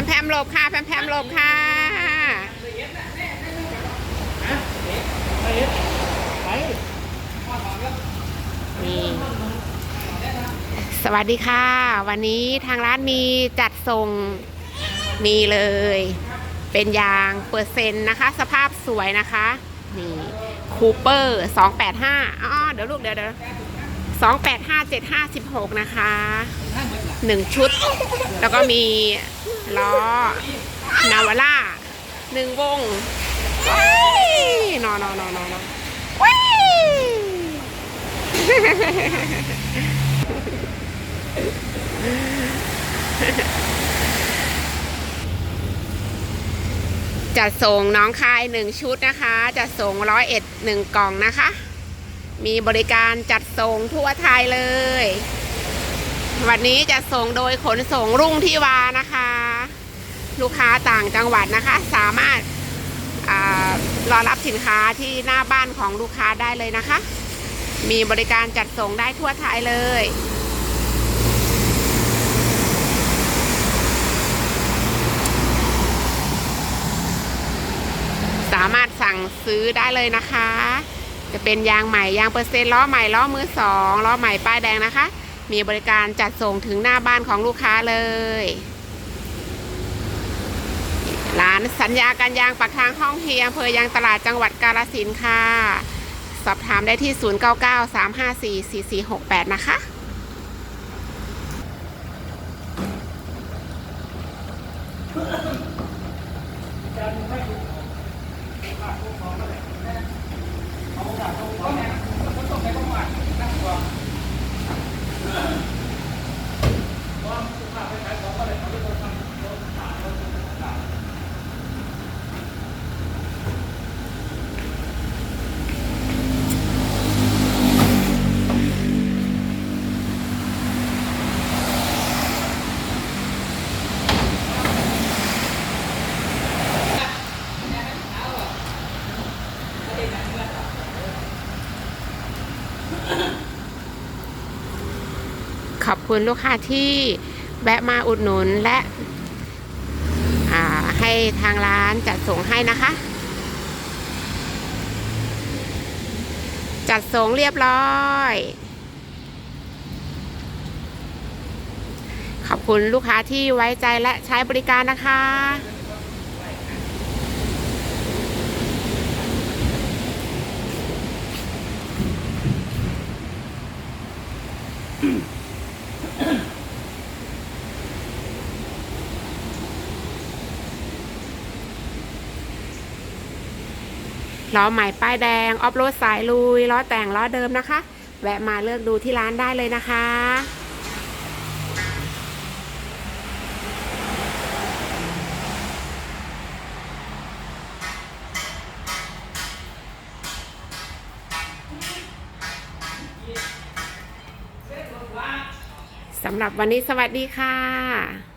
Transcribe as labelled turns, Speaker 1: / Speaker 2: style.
Speaker 1: มแพมหลบค่ะ แพมแพมหลบค่ะนี่สวัสดีค่ะ วันนี้ทางร้านมีจัดส่งนี่เลย เป็นยางเปอร์เซ็นต์นะคะ สภาพสวยนะคะ นี่คูเปอร์285อ๋อเดี๋ยวลูกเดี๋ยวเดี๋ยว 285 7516นะคะหนึ่งชุด แล้วก็มีล้อนาวาร่าหนึ่งวงเฮ้ยนอนนอนนอเว้ยจัดส่งน้องคายหนึ่งชุดนะคะ จัดส่งร้อยเอ็ดหนึ่งกล่องนะคะ มีบริการจัดส่งทั่วไทยเลย วันนี้จะส่งโดยขนส่งรุ่งที่วานะคะ ลูกค้าต่างจังหวัดนะคะ สามารถอารอรับสินค้าที่หน้าบ้านของลูกค้าได้เลยนะคะ มีบริการจัดส่งได้ทั่วไทยเลย สามารถสั่งซื้อได้เลยนะคะ จะเป็นยางใหม่ยางเปอร์เซ็นต์ล้อใหม่ล้อมือสองล้อใหม่ป้ายแดงนะคะ มีบริการจัดส่งถึงหน้าบ้านของลูกค้าเลย ร้านสัญญาการยางปากทางห้องเฮียอำเภอยางตลาดจังหวัดกาฬสินค่ะ สอบถามได้ที่ 0993544468 นะคะ ข อบคุณลูกค้าที่แวะมาอุดหนุนและให้ทางร้านจัดส่งให้นะคะ จัดส่งเรียบร้อย ขอบคุณลูกค้าที่ไว้ใจและใช้บริการนะคะ ล้อใหม่ป้ายแดง ออฟโรดสายลุย ล้อแต่งล้อเดิมนะคะ แวะมาเลือกดูที่ร้านได้เลยนะคะสำหรับวันนี้สวัสดีค่ะ